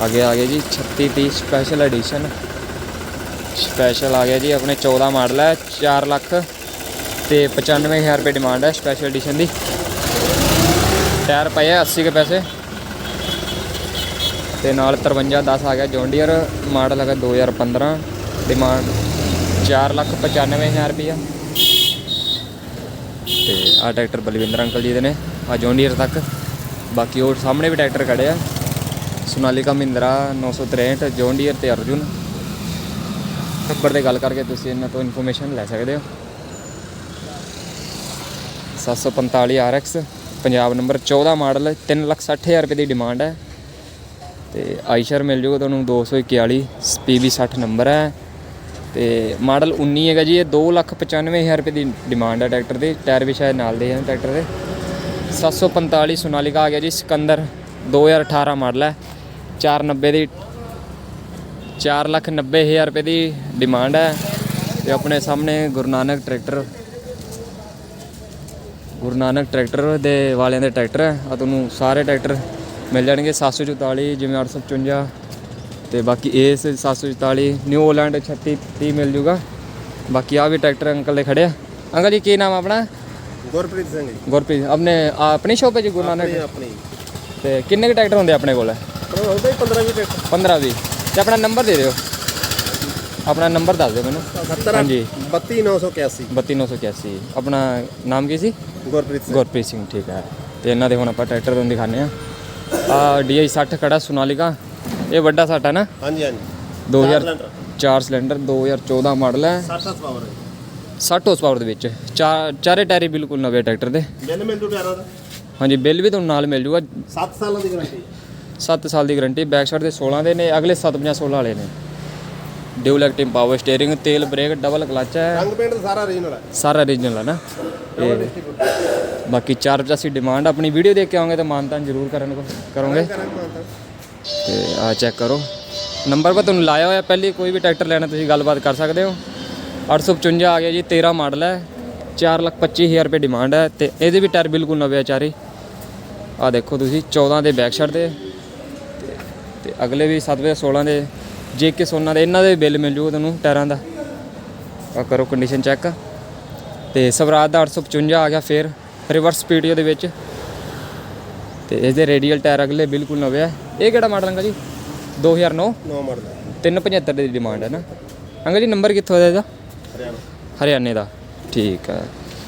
ਅੱਗੇ ਆ ਗਿਆ ਜੀ 3630 ਸਪੈਸ਼ਲ ਐਡੀਸ਼ਨ ਸਪੈਸ਼ਲ ਆ ਗਿਆ ਜੀ, ਆਪਣੇ 14 ਮਾਡਲ ਹੈ 4 ਲੱਖ ਤੇ 95000 ਰੁਪਏ ਡਿਮਾਂਡ ਹੈ ਸਪੈਸ਼ਲ ਐਡੀਸ਼ਨ ਦੀ। ਟਾਇਰ ਪਏ ਆ 80 ਕੇ ਪੈਸੇ। ਤੇ ਨਾਲ 5310 ਆ ਗਿਆ ਜੌਂਡੀਅਰ, ਮਾਡਲ ਹੈਗਾ 2015 ਡਿਮਾਂਡ 4 ਲੱਖ 95000 ਰੁਪਇਆ ਤੇ ਆ ਟਰੈਕਟਰ ਬਲਵਿੰਦਰ ਅੰਕਲ ਜੀ ਦੇ ਨੇ, ਆ ਜੌਂਡੀਅਰ ਤੱਕ। ਬਾਕੀ ਉਹ ਸਾਹਮਣੇ ਵੀ ਟਰੈਕਟਰ ਖੜੇ ਆ। ਸੋਨਾਲੀਕਾ ਮਹਿੰਦਰਾ 963 ਜੌਂਡੀਅਰ ਤੇ ਅਰਜੁਨ। ਨੰਬਰ ਤੇ ਗੱਲ ਕਰਕੇ ਤੁਸੀਂ ਇਹਨਾਂ ਤੋਂ ਇਨਫੋਰਮੇਸ਼ਨ ਲੈ ਸਕਦੇ ਹੋ। 745 RX ਪੰਜਾਬ ਨੰਬਰ 14 ਮਾਡਲ 360000 ਰੁਪਏ ਦੀ ਡਿਮਾਂਡ ਹੈ। ਤੇ ਆਈਸ਼ਰ ਮਿਲ ਜੂਗਾ ਤੁਹਾਨੂੰ 241 PB 60 ਨੰਬਰ ਹੈ। ਤੇ ਮਾਡਲ 19 ਹੈਗਾ ਜੀ, ਇਹ 295000 ਰੁਪਏ ਦੀ ਡਿਮਾਂਡ ਹੈ ਟਰੈਕਟਰ ਦੀ। ਟਾਇਰ ਵੀ ਸ਼ਾਇਦ ਨਾਲ ਦੇ ਹਨ ਟਰੈਕਟਰ ਦੇ। 745 ਸੋਨਾਲੀਕਾ ਆ ਗਿਆ ਜੀ, ਸਿਕੰਦਰ 2018 ਮਾਡਲ ਹੈ। 490 ਦੀ 490000 ਰੁਪਏ ਦੀ ਡਿਮਾਂਡ ਹੈ। ਤੇ ਆਪਣੇ ਸਾਹਮਣੇ ਗੁਰੂ ਨਾਨਕ ਟਰੈਕਟਰ, ਗੁਰੂ ਨਾਨਕ ਟਰੈਕਟਰ ਦੇ ਵਾਲਿਆਂ ਦੇ ਟਰੈਕਟਰ ਹੈ। ਆ ਤੁਹਾਨੂੰ ਸਾਰੇ ਟਰੈਕਟਰ ਮਿਲ ਜਾਣਗੇ 744 ਜਿਵੇਂ 855 ਤੇ ਬਾਕੀ ਇਸ 744 ਨਿਊ ਹੋਲੈਂਡ 36 30 ਮਿਲ ਜੂਗਾ। ਬਾਕੀ ਆ ਵੀ ਟਰੈਕਟਰ ਅੰਕਲ ਦੇ ਖੜੇ ਆ। ਅੰਕਲ ਜੀ ਕੀ ਨਾਮ ਆਪਣਾ? ਗੁਰਪ੍ਰੀਤ ਸਿੰਘ ਜੀ। ਗੁਰਪ੍ਰੀਤ ਆਪਣੇ ਆਪਣੀ ਸ਼ੋਪ ਹੈ ਜੀ ਗੁਰੂ ਨਾਨਕ? ਆਪਣੀ ਤੇ ਕਿੰਨੇ ਕੁ ਟਰੈਕਟਰ ਹੁੰਦੇ ਆਪਣੇ ਕੋਲ? ਹੁੰਦਾ ਹੀ 15 20 ਟਰੈਕਟਰ। 15 20 ਤੇ ਆਪਣਾ ਨੰਬਰ ਦੇ ਦਿਓ। ਆਪਣਾ ਨੰਬਰ ਦੱਸ ਦਿਓ ਮੈਨੂੰ। 70 ਹਾਂਜੀ। 32981 32981 ਆਪਣਾ ਨਾਮ ਕੀ ਸੀ? ਗੁਰਪ੍ਰੀਤ ਸਿੰਘ। ਗੁਰਪ੍ਰੀਤ ਸਿੰਘ ਠੀਕ ਹੈ। ਤੇ ਇਹਨਾਂ ਦੇ ਹੁਣ ਆਪਾਂ ਟਰੈਕਟਰ ਤੁਹਾਨੂੰ ਦਿਖਾਣੇ ਆ ਆ DI 60 ਖੜਾ ਸੋਨਾਲੀਕਾ। ਇਹ ਵੱਡਾ ਸਾਟਾ ਨਾ? ਹਾਂਜੀ ਹਾਂਜੀ। 2004 ਸਿਲੰਡਰ। 2014 ਮਾਡਲ ਹੈ। 60 ਪਾਵਰ ਹੈ। 60 ਹਾਰਸ ਪਾਵਰ ਦੇ ਵਿੱਚ। ਚਾਰ ਚਾਰੇ ਟਾਇਰ ਬਿਲਕੁਲ ਨਵੇਂ ਟਰੈਕਟਰ ਦੇ। ਬਿੱਲ ਮਿਲ ਜੂ ਟਾਇਰਾਂ ਦਾ? ਹਾਂਜੀ ਬਿੱਲ ਵੀ ਤੁਹਾਨੂੰ ਨਾਲ ਮਿਲ ਜੂਗਾ। 7 ਸਾਲਾਂ ਦੀ ਗਾਰੰਟੀ 7 ਸਾਲ ਦੀ ਗਾਰੰਟੀ ਬੈਕ ਸਾਈਡ ਦੇ 16 ਦੇ ਨੇ ਅਗਲੇ 750 16 ਵਾਲੇ ਨੇ। ਡਿਊਲ ਐਕਟਿਵ ਪਾਵਰ ਸਟੀਅਰਿੰਗ ਤੇਲ ਬ੍ਰੇਕ ਡਬਲ ਕਲਚ ਹੈ। ਰੰਗ ਪੇਂਟ ਸਾਰਾ ਓਰੀਜਨਲ ਹੈ। ਸਾਰਾ ਰੀਜਨਲ ਹੈ ਨਾ। ਇਹ ਬਾਕੀ 485 ਡਿਮਾਂਡ ਆਪਣੀ ਵੀਡੀਓ ਦੇਖ ਕੇ ਆਉਂਗੇ ਤਾਂ ਮਾਨਤਾਨ ਜ਼ਰੂਰ ਕਰਨ ਕਰੋਗੇ ਕਰਾਂਗੇ। ਮਾਨਤਾ ਤੇ ਆ ਚੈੱਕ ਕਰੋ। ਨੰਬਰ ਪਰ ਤੁਹਾਨੂੰ ਲਾਇਆ ਹੋਇਆ, ਪਹਿਲੇ ਕੋਈ ਵੀ ਟਰੈਕਟਰ ਲੈਣਾ, ਤੁਸੀਂ ਗੱਲਬਾਤ ਕਰ ਸਕਦੇ ਹੋ। 855 ਆ ਗਿਆ ਜੀ 13 ਮਾਡਲ ਹੈ। 425000 ਰੁਪਏ ਡਿਮਾਂਡ ਹੈ ਤੇ ਇਹਦੇ ਵੀ ਟਾਇਰ ਬਿਲਕੁਲ ਨਵੇਂ ਆ ਚਾਰੇ। ਆ ਦੇਖੋ ਤੁਸੀਂ 14 ਦੇ ਬੈਕ ਸਾਈਡ ਤੇ। ਤੇ- ਅਗਲੇ ਵੀ 7 ਵਜੇ 16 ਦੇ। ਜੇ ਕੇ ਸੋਨਾ ਦੇ, ਇਹਨਾਂ ਦੇ ਬਿੱਲ ਮਿਲ ਜੂਗਾ ਤੁਹਾਨੂੰ ਟਾਇਰਾਂ ਦਾ। ਆ ਕਰੋ ਕੰਡੀਸ਼ਨ ਚੈੱਕ ਤੇ ਸਵਰਾਜ ਦਾ 855 ਆ ਗਿਆ ਫੇਰ ਰਿਵਰਸ ਪੀਟੀਓ ਦੇ ਵਿੱਚ। ਤੇ ਇਹਦੇ ਰੇਡੀਅਲ ਟਾਇਰ ਅਗਲੇ ਬਿਲਕੁਲ ਨਵੇਂ ਆ। ਇਹ ਕਿਹੜਾ ਮਾਡਲ ਅੰਕਲ ਜੀ? 2009 ਨੋ? ਮਾਡਲ ਹੈ 375 ਦੀ ਡਿਮਾਂਡ ਹੈ ਨਾ। ਅੰਕਲ ਜੀ ਨੰਬਰ ਕਿੱਥੋਂ ਦਾ ਇਹਦਾ? ਹਰਿਆਣਾ। ਹਰਿਆਣੇ ਦਾ। ਠੀਕ ਹੈ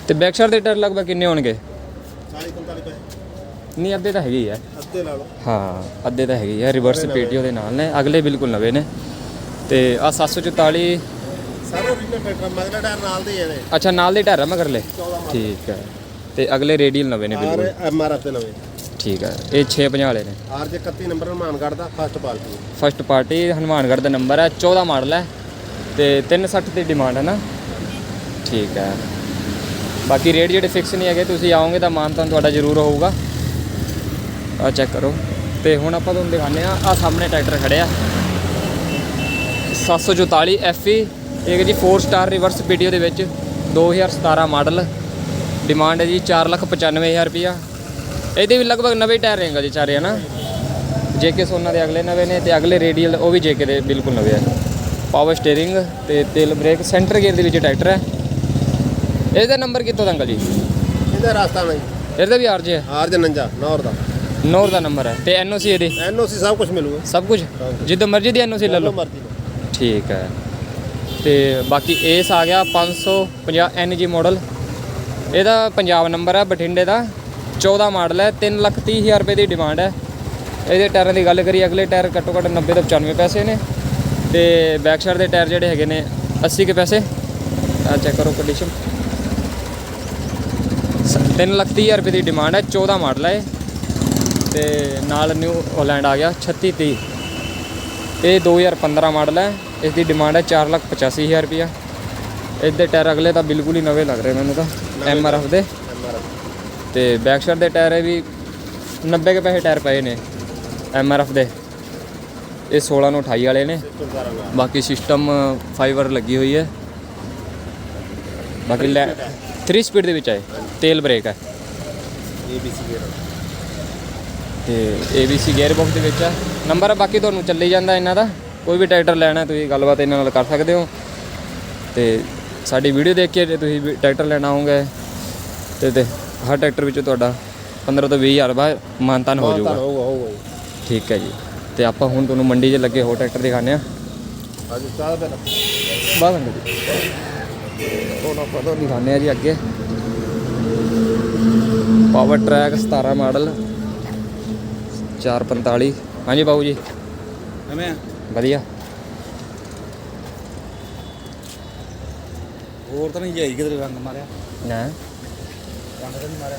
ਤੇ ਬੈਕ ਸਾਈਡ ਦੇ ਟਾਇਰ ਲਗਭਗ ਕਿੰਨੇ ਹੋਣਗੇ? 40 45 ਪੈਸੇ ਨਹੀਂ ਅੱਧੇ ਤਾਂ ਹੈਗੇ ਹੀ ਆ। ਅੱਧੇ ਲਾ ਲਓ। ਹਾਂ ਅੱਧੇ ਤਾਂ ਹੈਗੇ ਹੀ ਆ। ਰਿਵਰਸ ਪੀਟੀਓ ਦੇ ਨਾਲ ਨੇ। ਅਗਲੇ ਬਿਲਕੁਲ ਨਵੇਂ ਨੇ। ਤੇ ਆ 744 ਸਾਰੇ ਓਰੀਜਨਲ ਟਰੈਕਟਰ ਮਗਲਾ ਟਾਇਰ ਨਾਲ ਦੇ ਇਹਦੇ। ਅੱਛਾ ਨਾਲ ਦੇ ਟਾਇਰ ਮਗਰਲੇ? ਠੀਕ ਹੈ ਤੇ ਅਗਲੇ ਰੇਡੀਅਲ ਨਵੇਂ ਨੇ ਆਰ ਬਿਲਕੁਲ ਐਮਆਰਐਫ ਦੇ ਨਵੇਂ। ਠੀਕ ਹੈ ਇਹ 650 ਵਾਲੇ ਨੇ। ਆਰ ਜੇ 31 ਨੰਬਰ ਹਨੂਮਾਨਗੜ੍ਹ ਦਾ first party first party Hanumangarh ਦਾ ਨੰਬਰ ਹੈ 14 ਮਾਡਲ ਹੈ ਤੇ 360 ਦੀ ਡਿਮਾਂਡ ਹੈ ਨਾ। ਠੀਕ ਹੈ ਬਾਕੀ ਰੇਟ ਜਿਹੜੇ ਫਿਕਸ ਨਹੀਂ ਹੈਗੇ ਤੁਸੀਂ ਆਓਗੇ ਤਾਂ ਮਾਨਤਾਨ ਤੁਹਾਡਾ ਜ਼ਰੂਰ ਹੋਊਗਾ। ਆ ਚੈੱਕ ਕਰੋ। ਤੇ ਹੁਣ ਆਪਾਂ ਤੁਹਾਨੂੰ ਦਿਖਾਉਂਦੇ ਆ ਆ ਸਾਹਮਣੇ ਟਰੈਕਟਰ ਖੜਿਆ। 744 FE ਇਹ ਹੈ ਜੀ 4 ਸਟਾਰ ਰਿਵਰਸ ਵੀਡੀਓ ਦੇ ਵਿੱਚ 2017 ਮਾਡਲ। ਡਿਮਾਂਡ ਹੈ ਜੀ 495000 ਰੁਪਿਆ ਇਹਦੇ ਵੀ ਲਗਭਗ ਨਵੇਂ ਟਾਇਰ ਰਹੇਗਾ ਜੀ ਚਾਰੇ ਹਨਾ? ਜੇਕੇ ਸੋਨਾ ਦੇ ਅਗਲੇ ਨਵੇਂ ਨੇ ਤੇ ਅਗਲੇ ਰੇਡੀਅਲ ਉਹ ਵੀ ਜੇਕੇ ਦੇ ਬਿਲਕੁਲ ਨਵੇਂ ਆ। ਪਾਵਰ ਸਟੀਅਰਿੰਗ ਤੇ ਤੇਲ ਬ੍ਰੇਕ ਸੈਂਟਰ ਗੇਅਰ ਦੇ ਵਿੱਚ ਟਰੈਕਟਰ ਹੈ। ਇਹਦਾ ਨੰਬਰ ਕਿੱਥੋਂ ਦਾ ਅੰਕਲ ਜੀ? ਇਹਦਾ ਰਸਤਾ ਨਹੀਂ ਇਹਦਾ ਵੀ ਆਰਜੇ ਹੈ ਆਰ ਜਨੰਜਾ ਨੌਰ ਦਾ। ਨੌਰ ਦਾ ਨੰਬਰ ਹੈ। ਤੇ ਐਨਓਸੀ ਇਹਦੀ? ਐਨਓਸੀ ਸਭ ਕੁਝ ਮਿਲੂਗਾ। ਸਭ ਕੁਝ ਜਿੱਦੋਂ ਮਰਜ਼ੀ ਦੀ ਐਨਓਸੀ ਲੈ ਲਓ। ਠੀਕ ਹੈ। ਤੇ ਬਾਕੀ ਏਸ ਆ ਗਿਆ 550 ਐਨਜੀ ਮਾਡਲ ਇਹਦਾ ਪੰਜਾਬ ਨੰਬਰ ਹੈ ਬਠਿੰਡੇ ਦਾ। 14 ਮਾਡਲ ਹੈ 330000 ਰੁਪਏ ਦੀ ਡਿਮਾਂਡ ਹੈ ਇਹਦੇ ਟਾਇਰਾਂ ਦੀ ਗੱਲ ਕਰੀ ਅਗਲੇ ਟਾਇਰ ਘੱਟੋ ਘੱਟ 90 ਤੋਂ 95 ਪੈਸੇ ਨੇ। ਤੇ ਬੈਕ ਸਾਈਡ ਦੇ ਟਾਇਰ ਜਿਹੜੇ ਹੈਗੇ ਨੇ 80 ਕੇ ਪੈਸੇ। ਆ ਚੈੱਕ ਕਰੋ ਕੰਡੀਸ਼ਨ 330000 ਰੁਪਏ ਦੀ ਡਿਮਾਂਡ ਹੈ 14 ਮਾਡਲ ਹੈ ਇਹ। ਤੇ ਨਾਲ ਨਿਊ ਹੋਲੈਂਡ ਆ ਗਿਆ 3630 ਇਹ 2015 ਮਾਡਲ ਹੈ। ਇਸ ਦੀ ਡਿਮਾਂਡ ਹੈ 485000 ਰੁਪਇਆ। ਇਹਦੇ ਟਾਇਰ ਅਗਲੇ ਤਾਂ ਬਿਲਕੁਲ ਹੀ ਨਵੇਂ ਲੱਗ ਰਹੇ ਮੈਨੂੰ ਤਾਂ ਐਮ ਆਰ ਐਫ ਦੇ। ਤੇ ਬੈਕ ਸਾਈਡ ਦੇ ਟਾਇਰ ਵੀ 90 ਕੇ ਪੈਸੇ ਟਾਇਰ ਪਏ ਨੇ ਐਮ ਆਰ ਐਫ ਦੇ। ਇਹ 16 ਨੂੰ 28 ਵਾਲੇ ਨੇ। ਬਾਕੀ ਸਿਸਟਮ ਫਾਈਬਰ ਲੱਗੀ ਹੋਈ ਹੈ। ਬਾਕੀ ਲੈ 3 ਸਪੀਡ ਦੇ ਵਿੱਚ ਹੈ ਤੇਲ ਬ੍ਰੇਕ ਹੈ। ABC ਗੇਅਰ ਤੇ ABC ਗੇਅਰ ਬਾਕਸ ਦੇ ਵਿੱਚ ਹੈ ਨੰਬਰ ਹੈ ਬਾਕੀ ਤੁਹਾਨੂੰ ਚੱਲੀ ਜਾਂਦਾ ਇਹਨਾਂ ਦਾ। ਕੋਈ ਵੀ ਟਰੈਕਟਰ ਲੈਣਾ ਤੁਸੀਂ ਗੱਲਬਾਤ ਇਹਨਾਂ ਨਾਲ ਕਰ ਸਕਦੇ ਹੋ। ਤੇ ਸਾਡੀ ਵੀਡੀਓ ਦੇਖ ਕੇ ਜੇ ਤੁਸੀਂ ਵੀ ਟਰੈਕਟਰ ਲੈਣਾ ਹੋਗੇ ਤੇ ਤੇ ਹਰ ਟਰੈਕਟਰ ਵਿੱਚ ਤੁਹਾਡਾ 15 ਤੋਂ 20 ਹਜ਼ਾਰ ਬਾਅਦ ਮਾਨਤਾਨ ਹੋ ਹੋਊਗਾ ਜਾਊਗਾ। ਹੋਊਗਾ ਹੋਊਗਾ ਜੀ। ਠੀਕ ਹੈ ਜੀ। ਤੇ ਆਪਾਂ ਹੁਣ ਤੁਹਾਨੂੰ ਮੰਡੀ 'ਚ ਲੱਗੇ ਹੋਰ ਟਰੈਕਟਰ ਦਿਖਾਣੇ ਆ ਹਾਂਜੀ ਚਾਹ ਪਹਿਲਾਂ। ਬਾਹਰ ਅੰਦਰ ਜੀ ਆਪਾਂ ਤੁਹਾਨੂੰ ਦਿਖਾਣੇ ਆ ਜੀ ਅੱਗੇ। Power track 17 model. 445 ਹਾਂਜੀ ਬਾਬੂ ਜੀ। ਐਵੇਂ ਵਧੀਆ। ਹੋਰ ਤਾਂ ਨਹੀਂ ਜਾਈ ਕਿਤੇ ਰੰਗ ਮਾਰਿਆ। ਨਾ। ਰੰਗ ਤਾਂ ਨਹੀਂ ਮਾਰਿਆ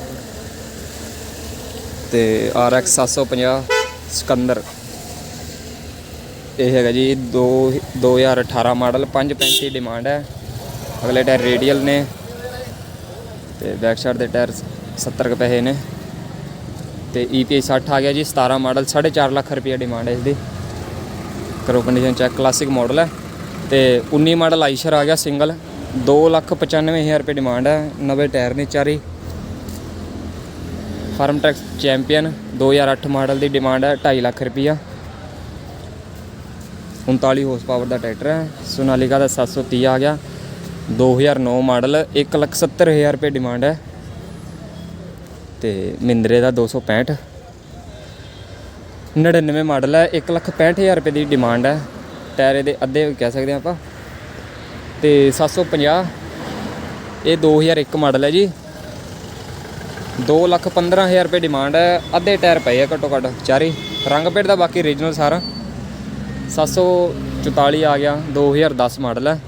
ਤੇ RX 750 ਸਿਕੰਦਰ। ਇਹ ਹੈਗਾ ਜੀ 2 2018 ਮਾਡਲ 535 ਡਿਮਾਂਡ ਹੈ। ਅਗਲੇ ਟਾਇਰ ਰੇਡੀਅਲ ਨੇ। ਤੇ ਬੈਕ ਸਾਈਡ ਦੇ ਟਾਇਰ 70 ਕੁ ਪੈਸੇ ਨੇ। ਤੇ EPI 60 ਆ ਗਿਆ ਜੀ 17 ਮਾਡਲ 4.5 ਲੱਖ ਰੁਪਏ ਡਿਮਾਂਡ ਹੈ ਇਸ ਦੀ ਕਰੋ ਕੰਡੀਸ਼ਨ ਚੈੱਕ ਕਲਾਸਿਕ ਮਾਡਲ ਹੈ ਤੇ 19 ਮਾਡਲ ਆਈਸ਼ਰ ਆ ਗਿਆ ਸਿੰਗਲ 295000 ਰੁਪਏ ਡਿਮਾਂਡ ਹੈ ਨਵੇਂ ਟਾਇਰ ਨੇ ਚਾਰੇ। ਫਾਰਮ ਟੈਕਸ ਚੈਂਪੀਅਨ 2008 ਮਾਡਲ ਦੀ ਡਿਮਾਂਡ ਹੈ 2.5 ਲੱਖ ਰੁਪਈਆ। 39 ਹਾਰਸ ਪਾਵਰ ਦਾ ਟਰੈਕਟਰ ਹੈ ਸੋਨਾਲੀਕਾ ਦਾ 730 ਆ ਗਿਆ। 2009 ਮਾਡਲ 170000 ਰੁਪਏ ਡਿਮਾਂਡ ਹੈ ਤੇ ਮਿੰਦਰੇ ਦਾ 265 99 ਮਾਡਲ ਹੈ 165000 ਰੁਪਏ ਦੀ ਡਿਮਾਂਡ ਹੈ। ਟਾਇਰ ਦੇ ਅੱਧੇ ਕਹਿ ਸਕਦੇ ਹਾਂ ਆਪਾਂ। ਤੇ 750 ਇਹ 2001 ਮਾਡਲ ਹੈ ਜੀ। 215000 ਰੁਪਏ ਡਿਮਾਂਡ ਹੈ, ਅੱਧੇ ਟਾਇਰ ਪਏ ਆ ਘੱਟੋ ਘੱਟ ਚਾਰੇ ਰੰਗ ਪੇਟ ਦਾ ਬਾਕੀ ਰੀਜਨਲ ਸਾਰਾ। 744 ਆ ਗਿਆ 2010 ਮਾਡਲ ਹੈ।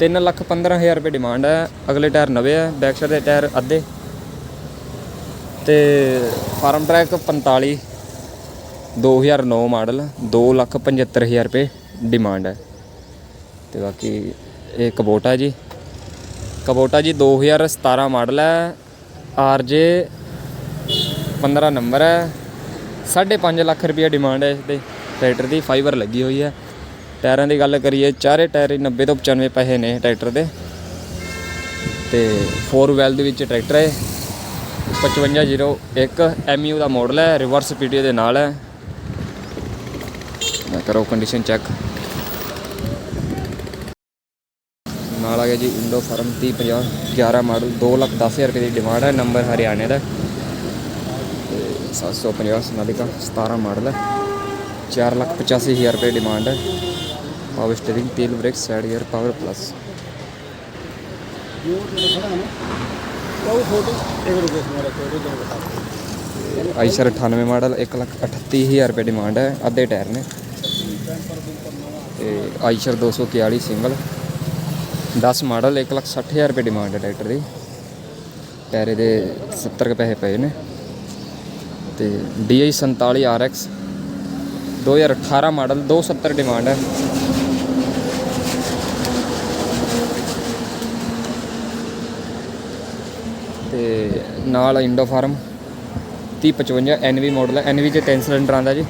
315000 ਰੁਪਏ ਡਿਮਾਂਡ ਹੈ, ਅਗਲੇ ਟਾਇਰ ਨਵੇਂ ਹੈ ਬੈਕ ਸਾਈਡ ਦੇ ਟਾਇਰ ਅੱਧੇ। ਤੇ ਫਾਰਮ ਟਰੈਕ 45 2009 ਮਾਡਲ 275000 ਰੁਪਏ ਡਿਮਾਂਡ ਹੈ। ਤੇ ਬਾਕੀ ਇਹ ਕਬੋਟਾ ਜੀ। ਕਬੋਟਾ ਜੀ 2017 ਮਾਡਲ ਹੈ। ਆਰਜੇ 15 ਨੰਬਰ ਹੈ। 5.5 ਲੱਖ ਰੁਪਏ ਡਿਮਾਂਡ ਹੈ ਇਸ ਦੇ ਟਰੈਕਟਰ ਦੀ ਫਾਈਬਰ ਲੱਗੀ ਹੋਈ ਹੈ। ਟਾਇਰਾਂ ਦੀ ਗੱਲ ਕਰੀਏ, ਚਾਰੇ ਟਾਇਰ ਹੀ 90 ਤੋਂ 95 ਪੈਸੇ ਨੇ ਟਰੈਕਟਰ ਦੇ। ਤੇ 4 ਵੈਲ ਦੇ ਵਿੱਚ ਟਰੈਕਟਰ ਹੈ। 5501 ਐਮਯੂ ਦਾ ਮਾਡਲ ਹੈ ਰਿਵਰਸ ਪੀਟੀਓ ਦੇ ਨਾਲ ਹੈ। ਮੈਂ ਕਰੋ ਕੰਡੀਸ਼ਨ ਚੈੱਕ ਨਾਲ ਆ ਗਿਆ ਜੀ ਇੰਡੋ ਫਾਰਮ 3050 11 ਮਾਡਲ 210000 ਰੁਪਏ ਦੀ ਡਿਮਾਂਡ ਹੈ ਨੰਬਰ ਹਰਿਆਣੇ ਦਾ। ਤੇ 750 ਸੋਨਾਲੀਕਾ 17 ਮਾਡਲ ਹੈ। 485000 ਰੁਪਏ ਡਿਮਾਂਡ ਹੈ। ਪਾਵਰ ਸਟੀਅਰਿੰਗ ਤੇਲ brake side gear power plus Eicher 98 model 138000 ਰੁਪਏ ਡਿਮਾਂਡ ਹੈ, ਅੱਧੇ ਟਾਇਰ ਨੇ। ਤੇ ਆਈਸ਼ਰ 241 ਸਿੰਗਲ 10 ਮਾਡਲ 160000 ਰੁਪਏ ਡਿਮਾਂਡ ਹੈ ਟਰੈਕਟਰ ਦੀ। ਟਾਇਰੇ ਦੇ 70 ਕੁ ਪੈਸੇ ਪਏ ਨੇ। ਤੇ DI 47 RX 2018 ਮਾਡਲ 270 ਡਿਮਾਂਡ ਹੈ। ਤੇ ਨਾਲ ਇੰਡੋ ਫਾਰਮ 3055 NV ਮਾਡਲ ਹੈ। NV ਚ 3 ਸਿਲੰਡਰ ਆਂਦਾ ਜੀ।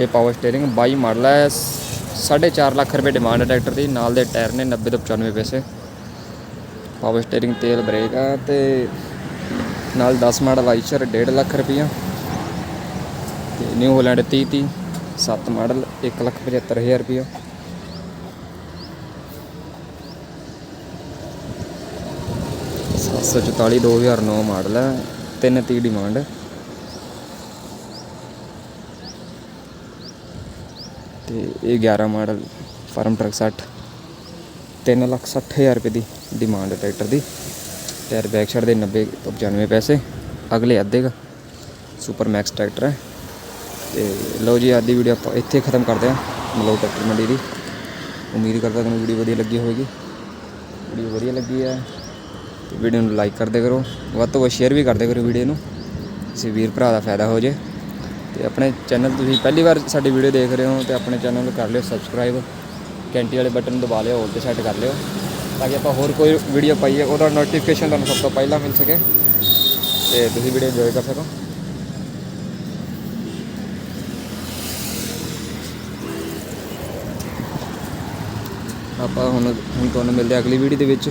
ਇਹ ਪਾਵਰ ਸਟੀਅਰਿੰਗ 22 ਮਾਡਲ ਹੈ। 4.5 ਲੱਖ ਰੁਪਏ ਡਿਮਾਂਡ ਹੈ ਟਰੈਕਟਰ ਦੀ। ਨਾਲ ਦੇ ਟਾਇਰ ਨੇ 90 ਤੋਂ 95 ਪੈਸੇ। ਪਾਵਰ ਸਟੀਅਰਿੰਗ ਤੇਲ ਬ੍ਰੇਕ ਆ ਤੇ ਨਾਲ 10 ਮਾਡਲ ਆਈਸ਼ਰ 1.5 ਲੱਖ ਰੁਪਈਆ। ਤੇ ਨਿਊ ਹਾਲੈਂਡ 30 30 7 ਮਾਡਲ 1 ਲੱਖ 75000 ਰੁਪਈਆ। ਸੱਤ ਸੌ ਚੁਤਾਲੀ 2009 ਮਾਡਲ ਹੈ 330 ਡਿਮਾਂਡ ਹੈ ਤੇ ਇਹ 11 ਮਾਡਲ ਫਾਰਮ ਟਰੱਕ 60 ਤਿੰਨ ਲੱਖ ਸੱਠ ਹਜ਼ਾਰ ਰੁਪਏ ਦੀ ਡਿਮਾਂਡ ਹੈ ਟਰੈਕਟਰ ਦੀ। ਟਾਇਰ ਬੈਕ ਸਾਈਡ ਦੇ 90 ਤੋਂ 95 ਪੈਸੇ, ਅਗਲੇ ਅੱਧੇ ਦਾ ਸੁਪਰ ਮੈਕਸ ਟਰੈਕਟਰ ਹੈ। ਤੇ ਲਓ ਜੀ, ਅੱਜ ਦੀ ਵੀਡੀਓ ਆਪਾਂ ਇੱਥੇ ਖਤਮ ਕਰਦੇ ਹਾਂ ਮਲੋ ਟਰੈਕਟਰ ਮੰਡੀ ਦੀ। ਉਮੀਦ ਕਰਦਾ ਤੁਹਾਨੂੰ ਵੀਡੀਓ ਵਧੀਆ ਲੱਗੀ ਹੋਵੇਗੀ। ਵੀਡੀਓ ਵਧੀਆ ਲੱਗੀ ਹੈ। ਤੇ ਵੀਡੀਓ ਨੂੰ ਲਾਈਕ ਕਰਦੇ ਕਰੋ। ਵੱਧ ਤੋਂ ਵੱਧ ਸ਼ੇਅਰ ਵੀ ਕਰਦੇ ਕਰੋ ਵੀਡੀਓ ਨੂੰ। ਕਿਸੇ ਵੀਰ ਭਰਾ ਦਾ ਫਾਇਦਾ ਹੋ ਜੇ। ਤੇ ਆਪਣੇ ਚੈਨਲ ਤੁਸੀਂ ਪਹਿਲੀ ਵਾਰ ਸਾਡੀ ਵੀਡੀਓ ਦੇਖ ਰਹੇ ਹੋ ਤੇ ਆਪਣੇ ਚੈਨਲ ਨੂੰ ਕਰ ਲਿਓ ਸਬਸਕ੍ਰਾਈਬ ਘੰਟੀ ਵਾਲੇ ਬਟਨ ਨੂੰ ਦਬਾ ਲਿਓ, ਹੋਰ ਤੇ ਸੈੱਟ ਕਰ ਲਿਓ। ਤਾਂ ਕਿ ਆਪਾਂ ਹੋਰ ਕੋਈ ਵੀਡੀਓ ਪਾਈਏ, ਉਹਦਾ ਨੋਟੀਫਿਕੇਸ਼ਨ ਤੁਹਾਨੂੰ ਸਭ ਤੋਂ ਪਹਿਲਾਂ ਮਿਲ ਸਕੇ। ਤੇ ਤੁਸੀਂ ਵੀਡੀਓ ਇੰਜੋਏ ਕਰ ਸਕੋ। ਆਪਾਂ ਹੁਣ ਹੁਣ ਤੁਹਾਨੂੰ ਮਿਲਦੇ ਹਾਂ ਅਗਲੀ ਵੀਡੀਓ ਦੇ ਵਿੱਚ।